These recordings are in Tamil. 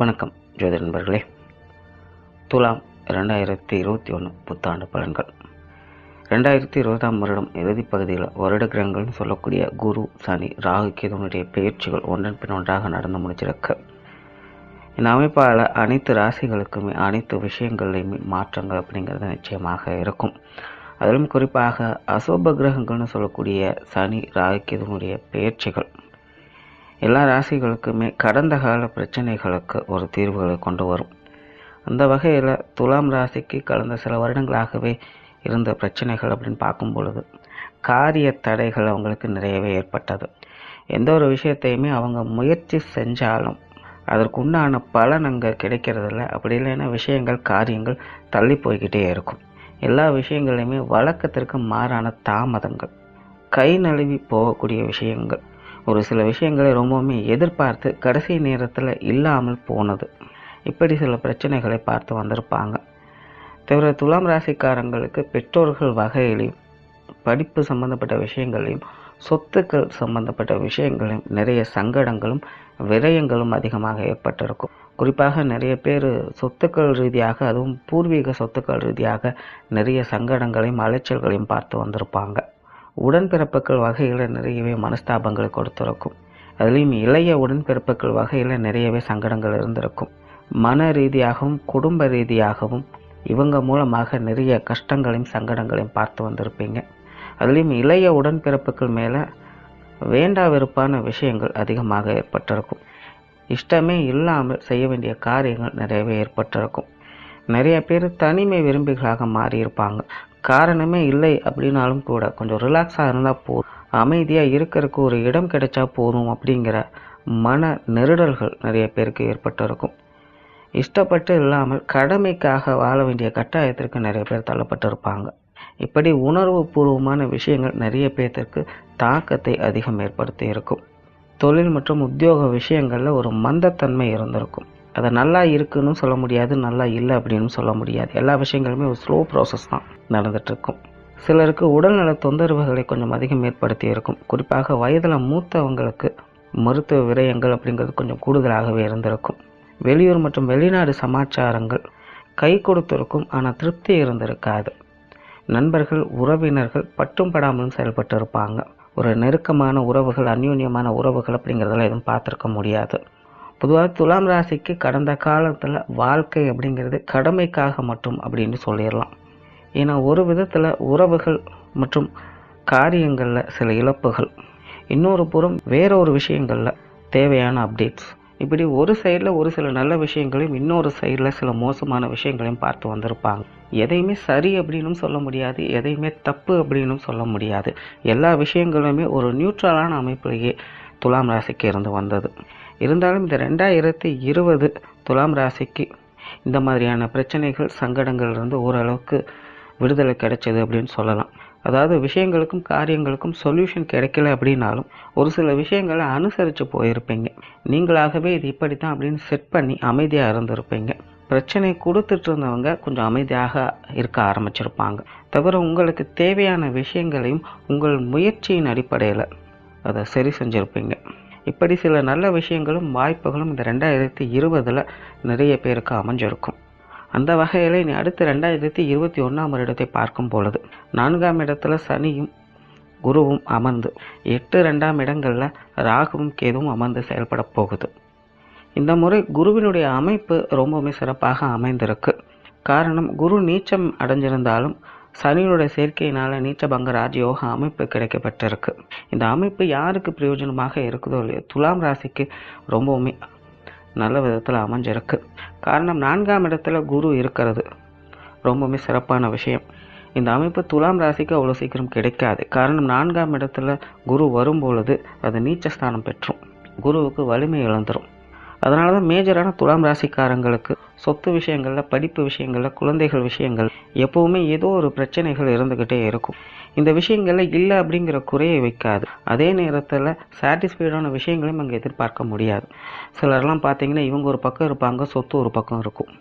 வணக்கம் ஜோதி நண்பர்களே. துலாம் ரெண்டாயிரத்தி இருபத்தி ஒன்று புத்தாண்டு பலன்கள். ரெண்டாயிரத்தி இருபதாம் வருடம் இறுதி பகுதியில் வருட கிரகங்கள்னு சொல்லக்கூடிய குரு சனி ராகு கேதுனுடைய பயிற்சிகள் ஒன்றன் பின் ஒன்றாக நடந்து முடிச்சிருக்கு இந்த அமைப்பால் அனைத்து ராசிகளுக்குமே அனைத்து விஷயங்கள்லையுமே மாற்றங்கள் அப்படிங்கிறது நிச்சயமாக இருக்கும். அதிலும் குறிப்பாக அசோப கிரகங்கள்னு சொல்லக்கூடிய சனி ராகு கேதுனுடைய பயிற்சிகள். எல்லா ராசிகளுக்குமே கடந்த கால பிரச்சனைகளுக்கு ஒரு தீர்வுகளை கொண்டு வரும். அந்த வகையில் துலாம் ராசிக்கு கடந்த சில வருடங்களாகவே இருந்த பிரச்சனைகள் அப்படின்னு பார்க்கும் பொழுது காரிய தடைகள் அவங்களுக்கு நிறையவே ஏற்பட்டது. எந்த ஒரு விஷயத்தையுமே அவங்க முயற்சி செஞ்சாலும் அதற்குண்டான பலன் அங்கே கிடைக்கிறதில்ல. அப்படி இல்லைன்னா விஷயங்கள் காரியங்கள் தள்ளி போய்கிட்டே இருக்கும். எல்லா விஷயங்களையுமே வழக்கத்திற்கு மாறான தாமதங்கள் கை நழுவி போகக்கூடிய விஷயங்கள் ஒரு சில விஷயங்களை ரொம்பவுமே எதிர்பார்த்து கடைசி நேரத்தில் இல்லாமல் போனது. இப்படி சில பிரச்சனைகளை பார்த்து வந்திருப்பாங்க. தவிர துலாம் ராசிக்காரங்களுக்கு பெற்றோர்கள் வகையிலையும் படிப்பு சம்பந்தப்பட்ட விஷயங்களையும் சொத்துக்கள் சம்பந்தப்பட்ட விஷயங்களையும் நிறைய சங்கடங்களும் விரயங்களும் அதிகமாக ஏற்பட்டிருக்கும். குறிப்பாக நிறைய பேர் சொத்துக்கள் ரீதியாக அதுவும் பூர்வீக சொத்துக்கள் ரீதியாக நிறைய சங்கடங்களையும் அலைச்சல்களையும் பார்த்து வந்திருப்பாங்க. உடன்பிறப்புகள் வகையில் நிறையவே மனஸ்தாபங்களை கொடுத்துருக்கும். அதுலேயும் இளைய உடன்பிறப்புகள் வகையில் நிறையவே சங்கடங்கள் இருந்திருக்கும். மன ரீதியாகவும் குடும்ப ரீதியாகவும் இவங்க மூலமாக நிறைய கஷ்டங்களையும் சங்கடங்களையும் பார்த்து வந்திருப்பீங்க. அதுலேயும் இளைய உடன்பிறப்புகள் மேலே வேண்டா வெறுப்பான விஷயங்கள் அதிகமாக ஏற்பட்டிருக்கும். இஷ்டமே இல்லாமல் செய்ய வேண்டிய காரியங்கள் நிறையவே ஏற்பட்டிருக்கும். நிறைய பேர் தனிமை விரும்பிகளாக மாறியிருப்பாங்க. காரணமே இல்லை அப்படின்னாலும் கூட கொஞ்சம் ரிலாக்ஸாக இருந்தால் போதும். அமைதியாக இருக்கிறதுக்கு ஒரு இடம் கிடைச்சா போதும் அப்படிங்கிற மன நெருடல்கள் நிறைய பேருக்கு ஏற்பட்டிருக்கும். இஷ்டப்பட்டு இல்லாமல் கடமைக்காக வாழ வேண்டிய கட்டாயத்திற்கு நிறைய பேர் தள்ளப்பட்டிருப்பாங்க. இப்படி உணர்வு பூர்வமான விஷயங்கள் நிறைய பேர்த்திற்கு தாக்கத்தை அதிகம் ஏற்படுத்தி இருக்கும் தொழில் மற்றும் உத்தியோக விஷயங்களில் ஒரு மந்தத்தன்மை இருந்திருக்கும். அதை நல்லா இருக்குன்னு சொல்ல முடியாது நல்லா இல்லை அப்படின்னு சொல்ல முடியாது. எல்லா விஷயங்களுமே ஒரு ஸ்லோ ப்ராசஸ் தான் நடந்துகிட்ருக்கும் சிலருக்கு உடல்நல தொந்தரவுகளை கொஞ்சம் அதிகம் ஏற்படுத்தி இருக்கும். குறிப்பாக வயதில் மூத்தவங்களுக்கு மருத்துவ விரயங்கள் அப்படிங்கிறது கொஞ்சம் கூடுதலாகவே இருந்திருக்கும். வெளியூர் மற்றும் வெளிநாடு சமாச்சாரங்கள் கை கொடுத்திருக்கும் ஆனால் திருப்தி இருந்திருக்காது. நண்பர்கள் உறவினர்கள் பட்டும் படாமலும் செயல்பட்டு இருப்பாங்க ஒரு நெருக்கமான உறவுகள் அந்யூன்யமான உறவுகள் அப்படிங்கிறதெல்லாம் எதுவும் பார்த்துருக்க முடியாது. பொதுவாக துலாம் ராசிக்கு கடந்த காலத்தில் வாழ்க்கை அப்படிங்கிறது கடமைக்காக மட்டும் அப்படின்னு சொல்லிடலாம். ஏன்னா ஒரு விதத்தில் உறவுகள் மற்றும் காரியங்களில் சில இழப்புகள். இன்னொரு புறம் வேற ஒரு விஷயங்களில் தேவையான அப்டேட்ஸ் இப்படி ஒரு சைடில் ஒரு சில நல்ல விஷயங்களையும் இன்னொரு சைடில் சில மோசமான விஷயங்களையும் பார்த்து வந்திருப்பாங்க. எதையுமே சரி அப்படின்னும் சொல்ல முடியாது எதையுமே தப்பு அப்படின்னும் சொல்ல முடியாது. எல்லா விஷயங்களுமே ஒரு நியூட்ரலான அமைப்பிலேயே துலாம் ராசிக்கு இருந்து வந்தது. இருந்தாலும் இந்த ரெண்டாயிரத்தி இருபது துலாம் ராசிக்கு இந்த மாதிரியான பிரச்சனைகள் சங்கடங்கள் இருந்து ஓரளவுக்கு விடுதலை கிடைச்சது அப்படின்னு சொல்லலாம். அதாவது விஷயங்களுக்கும் காரியங்களுக்கும் சொல்யூஷன் கிடைக்கல அப்படின்னாலும் ஒரு சில விஷயங்களை அனுசரித்து போயிருப்பீங்க. நீங்களாகவே இது இப்படி தான் அப்படின்னு செட் பண்ணி அமைதியாக இருந்திருப்பீங்க. பிரச்சனை கொடுத்துட்டு இருந்தவங்க கொஞ்சம் அமைதியாக இருக்க ஆரம்பிச்சிருப்பாங்க. தவிர உங்களுக்கு தேவையான விஷயங்களையும் உங்கள் முயற்சியின் அடிப்படையில் அதை சரி செஞ்சுருப்பீங்க. இப்படி சில நல்ல விஷயங்களும் வாய்ப்புகளும் இந்த ரெண்டாயிரத்தி இருபதில் நிறைய பேருக்கு அமைஞ்சிருக்கும். அந்த வகையில் இனி அடுத்து ரெண்டாயிரத்தி இருபத்தி ஒன்றாம் வருடத்தை பார்க்கும் பொழுது நான்காம் இடத்துல சனியும் குருவும் அமர்ந்து எட்டு ரெண்டாம் இடங்களில் ராகுவும் கேதுவும் அமர்ந்து செயல்பட போகுது. இந்த முறை குருவினுடைய அமைப்பு ரொம்பவுமே சிறப்பாக அமைந்திருக்கு. காரணம் குரு நீச்சம் அடைஞ்சிருந்தாலும் சனியினுடைய சேர்க்கையினால் நீச்சபங்க ராஜயோக அமைப்பு கிடைக்கப்பட்டிருக்கு. இந்த அமைப்பு யாருக்கு பிரயோஜனமாக இருக்குதோ இல்லையோ துலாம் ராசிக்கு ரொம்பவுமே நல்ல விதத்தில் அமைஞ்சிருக்கு. காரணம் நான்காம் இடத்துல குரு இருக்கிறது. ரொம்பவுமே சிறப்பான விஷயம். இந்த அமைப்பு துலாம் ராசிக்கு அவ்வளோ சீக்கிரம் கிடைக்காது. காரணம் நான்காம் இடத்துல குரு வரும்பொழுது அது நீச்சஸ்தானம் பெற்றும். குருவுக்கு வலிமை இழந்துடும் அதனால தான் மேஜரான துலாம் ராசிக்காரங்களுக்கு சொத்து விஷயங்களில் படிப்பு விஷயங்களில் குழந்தைகள் விஷயங்கள் எப்போவுமே ஏதோ ஒரு பிரச்சனைகள் இருந்துக்கிட்டே இருக்கும். இந்த விஷயங்களில் இல்லை அப்படிங்கிற குறையை வைக்காது. அதே நேரத்தில் சாட்டிஸ்ஃபைடான விஷயங்களையும் அங்கே எதிர்பார்க்க முடியாது. சிலர்லாம் பார்த்தீங்கன்னா இவங்க ஒரு பக்கம் இருப்பாங்க சொத்து ஒரு பக்கம் இருக்கும்.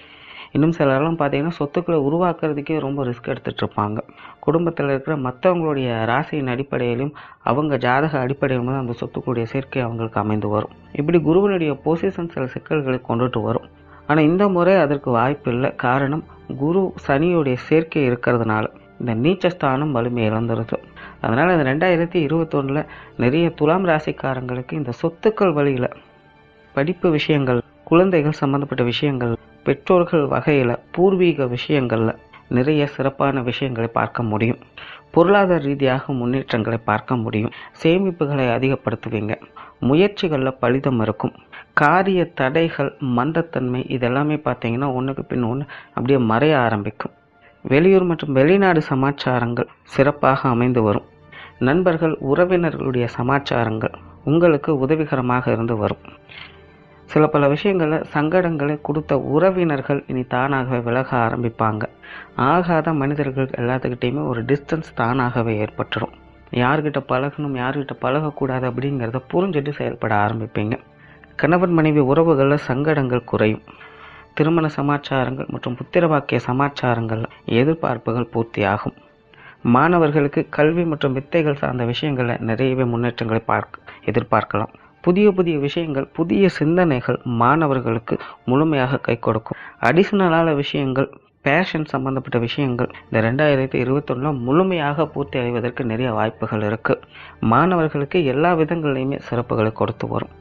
இன்னும் சிலர்லாம் பார்த்தீங்கன்னா சொத்துக்களை உருவாக்குறதுக்கே ரொம்ப ரிஸ்க் எடுத்துகிட்டு இருப்பாங்க. குடும்பத்தில் இருக்கிற மற்றவங்களுடைய ராசியின் அடிப்படையிலும் அவங்க ஜாதக அடிப்படையிலும் தான் அந்த சொத்துக்களுடைய சேர்க்கை அவங்களுக்கு அமைந்து வரும். இப்படி குருவினுடைய பொசிஷன் சில சிக்கல்களை கொண்டுட்டு வரும். ஆனால் இந்த முறை அதற்கு வாய்ப்பு இல்லை காரணம் குரு சனியுடைய சேர்க்கை இருக்கிறதுனால. இந்த நீச்சஸ்தானம் வலிமை இழந்துருது. அதனால் இந்த ரெண்டாயிரத்தி இருபத்தொன்னில் நிறைய துலாம் ராசிக்காரங்களுக்கு இந்த சொத்துக்கள் வழியில் படிப்பு விஷயங்கள் குழந்தைகள் சம்மந்தப்பட்ட விஷயங்கள் பெற்றோர்கள் வகையில் பூர்வீக விஷயங்களில் நிறைய சிறப்பான விஷயங்களை பார்க்க முடியும். பொருளாதார ரீதியாக முன்னேற்றங்களை பார்க்க முடியும். சேமிப்புகளை அதிகப்படுத்துவீங்க. முயற்சிகளில் பலிதம் இருக்கும். காரிய தடைகள் மந்தத்தன்மை இதெல்லாமே பார்த்தீங்கன்னா ஒன்றுக்கு பின் ஒன்று அப்படியே மறைய ஆரம்பிக்கும். வெளியூர் மற்றும் வெளிநாடு சமாச்சாரங்கள் சிறப்பாக அமைந்து வரும். நண்பர்கள் உறவினர்களுடைய சமாச்சாரங்கள் உங்களுக்கு உதவிகரமாக இருந்து வரும். சில பல விஷயங்களில் சங்கடங்களை கொடுத்த உறவினர்கள் இனி தானாகவே விலக ஆரம்பிப்பாங்க. ஆகாத மனிதர்கள் எல்லாத்துக்கிட்டேயுமே ஒரு டிஸ்டன்ஸ் தானாகவே ஏற்பட்டுரும். யார்கிட்ட பழகணும் யார்கிட்ட பழகக்கூடாது அப்படிங்கிறத புரிஞ்சுட்டு செயல்பட ஆரம்பிப்பீங்க. கணவன் மனைவி உறவுகளில் சங்கடங்கள் குறையும். திருமண சமாச்சாரங்கள் மற்றும் புத்திரவாக்கிய சமாச்சாரங்கள் எதிர்பார்ப்புகள் பூர்த்தியாகும். மாணவர்களுக்கு கல்வி மற்றும் வித்தைகள் சார்ந்த விஷயங்களில் நிறையவே முன்னேற்றங்களை பார்க்க எதிர்பார்க்கலாம். புதிய புதிய விஷயங்கள் புதிய சிந்தனைகள் மாணவர்களுக்கு முழுமையாக கை கொடுக்கும். அடிஷனலான விஷயங்கள் பேஷன் சம்பந்தப்பட்ட விஷயங்கள். இந்த ரெண்டாயிரத்தி இருபத்தொன்னில் முழுமையாக பூர்த்தி அடைவதற்கு நிறைய வாய்ப்புகள் இருக்குது மாணவர்களுக்கு எல்லா விதங்கள்லையுமே சிறப்புகளை கொடுத்து வரும்.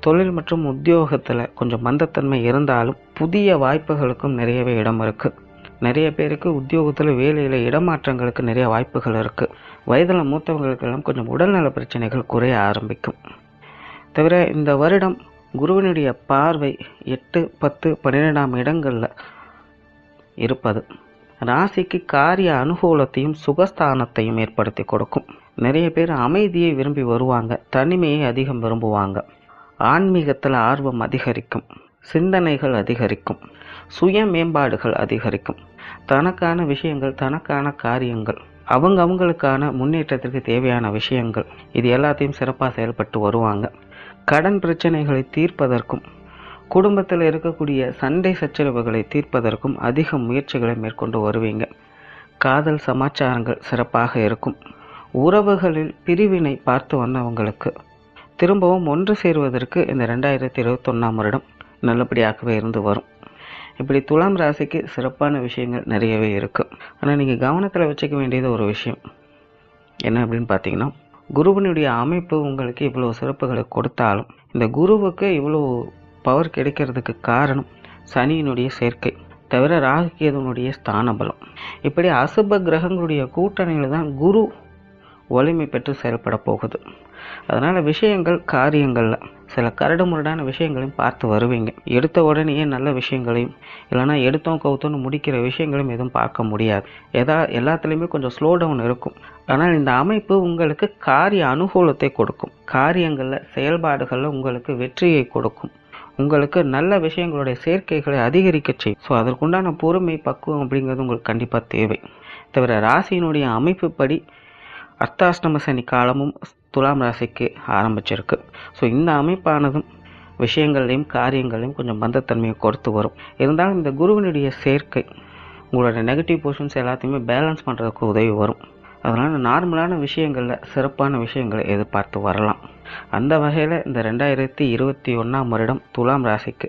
தொழில் மற்றும் உத்தியோகத்தில் கொஞ்சம் மந்தத்தன்மை இருந்தாலும் புதிய வாய்ப்புகளுக்கும் நிறையவே இடம் இருக்குது நிறைய பேருக்கு உத்தியோகத்தில் வேலையில் இடமாற்றங்களுக்கு நிறைய வாய்ப்புகள் இருக்குது வயதில் மூத்தவங்களுக்கெல்லாம் கொஞ்சம் உடல்நல பிரச்சனைகள் குறைய ஆரம்பிக்கும். தவிர இந்த வருடம் குருவினுடைய பார்வை எட்டு பத்து பன்னிரெண்டாம் இடங்களில் இருப்பது. ராசிக்கு காரிய அனுகூலத்தையும் சுகஸ்தானத்தையும் ஏற்படுத்தி கொடுக்கும். நிறைய பேர் அமைதியை விரும்பி வருவாங்க தனிமையை அதிகம் விரும்புவாங்க. ஆன்மீகத்தில் ஆர்வம் அதிகரிக்கும் சிந்தனைகள் அதிகரிக்கும் சுய மேம்பாடுகள் அதிகரிக்கும். தனக்கான விஷயங்கள் தனக்கான காரியங்கள் அவங்க அவங்களுக்கான முன்னேற்றத்திற்கு தேவையான விஷயங்கள் இது எல்லாத்தையும் சிறப்பாக செயல்பட்டு வருவாங்க. கடன் பிரச்சனைகளை தீர்ப்பதற்கும் குடும்பத்தில் இருக்கக்கூடிய சண்டை சச்சரவுகளை தீர்ப்பதற்கும் அதிக முயற்சிகளை மேற்கொண்டு வருவீங்க. காதல் சமாச்சாரங்கள் சிறப்பாக இருக்கும். உறவுகளில் பிரிவினை பார்த்து வந்தவங்களுக்கு திரும்பவும் ஒன்று சேருவதற்கு இந்த ரெண்டாயிரத்தி இருபத்தொன்னாம் வருடம் நல்லபடியாகவே இருந்து வரும். இப்படி துலாம் ராசிக்கு சிறப்பான விஷயங்கள் நிறையவே இருக்குது ஆனால் நீங்கள் கவனத்தில் வச்சுக்க வேண்டியது ஒரு விஷயம். என்ன அப்படின்னு பார்த்தீங்கன்னா குருவினுடைய அமைப்பு உங்களுக்கு இவ்வளோ சிறப்புகளை கொடுத்தாலும் இந்த குருவுக்கு இவ்வளோ பவர் கிடைக்கிறதுக்கு காரணம் சனியினுடைய சேர்க்கை தவிர ராகுகேதனுடைய ஸ்தான பலம் இப்படி அசுப கிரகங்களுடைய கூட்டணியில் தான் குரு வலிமை பெற்று செயல்பட போகுது. அதனால் விஷயங்கள் காரியங்களில் சில கரடுமுரடான விஷயங்களையும் பார்த்து வருவீங்க. எடுத்த உடனேயே நல்ல விஷயங்களையும் இல்லைனா எடுத்தோம் கவுத்தோன்னு முடிக்கிற விஷயங்களையும் எதுவும் பார்க்க முடியாது. எதா எல்லாத்துலேயுமே கொஞ்சம் ஸ்லோ டவுன் இருக்கும். ஆனால் இந்த அமைப்பு உங்களுக்கு காரிய அனுகூலத்தை கொடுக்கும். காரியங்களில் செயல்பாடுகளில் உங்களுக்கு வெற்றியை கொடுக்கும். உங்களுக்கு நல்ல விஷயங்களுடைய சேர்க்கைகளை அதிகரிக்க செய்யும். ஸோ அதற்குண்டான பொறுமை பக்குவம் அப்படிங்கிறது உங்களுக்கு கண்டிப்பாக தேவை. தவிர ராசியினுடைய அமைப்புப்படி அர்த்தாஷ்டம சனி காலமும் துலாம் ராசிக்கு ஆரம்பிச்சிருக்கு. ஸோ இந்த அமைப்பானதும் விஷயங்கள்லையும் காரியங்களையும் கொஞ்சம் மந்தத்தன்மையை கொடுத்து வரும். இருந்தாலும் இந்த குருவினுடைய சேர்க்கை உங்களோட நெகட்டிவ் போர்ஷன்ஸ் எல்லாத்தையுமே பேலன்ஸ் பண்ணுறதுக்கு உதவி வரும். அதனால் நார்மலான விஷயங்களில் சிறப்பான விஷயங்களை எதிர்பார்த்து வரலாம். அந்த வகையில் இந்த ரெண்டாயிரத்தி இருபத்தி ஒன்றாம் வருடம் துலாம் ராசிக்கு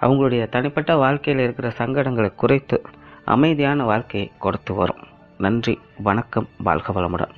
அவங்களுடைய தனிப்பட்ட வாழ்க்கையில் இருக்கிற சங்கடங்களை குறைத்து அமைதியான வாழ்க்கையை கொடுத்து வரும். நன்றி வணக்கம் வாழ்க வளமுடன்.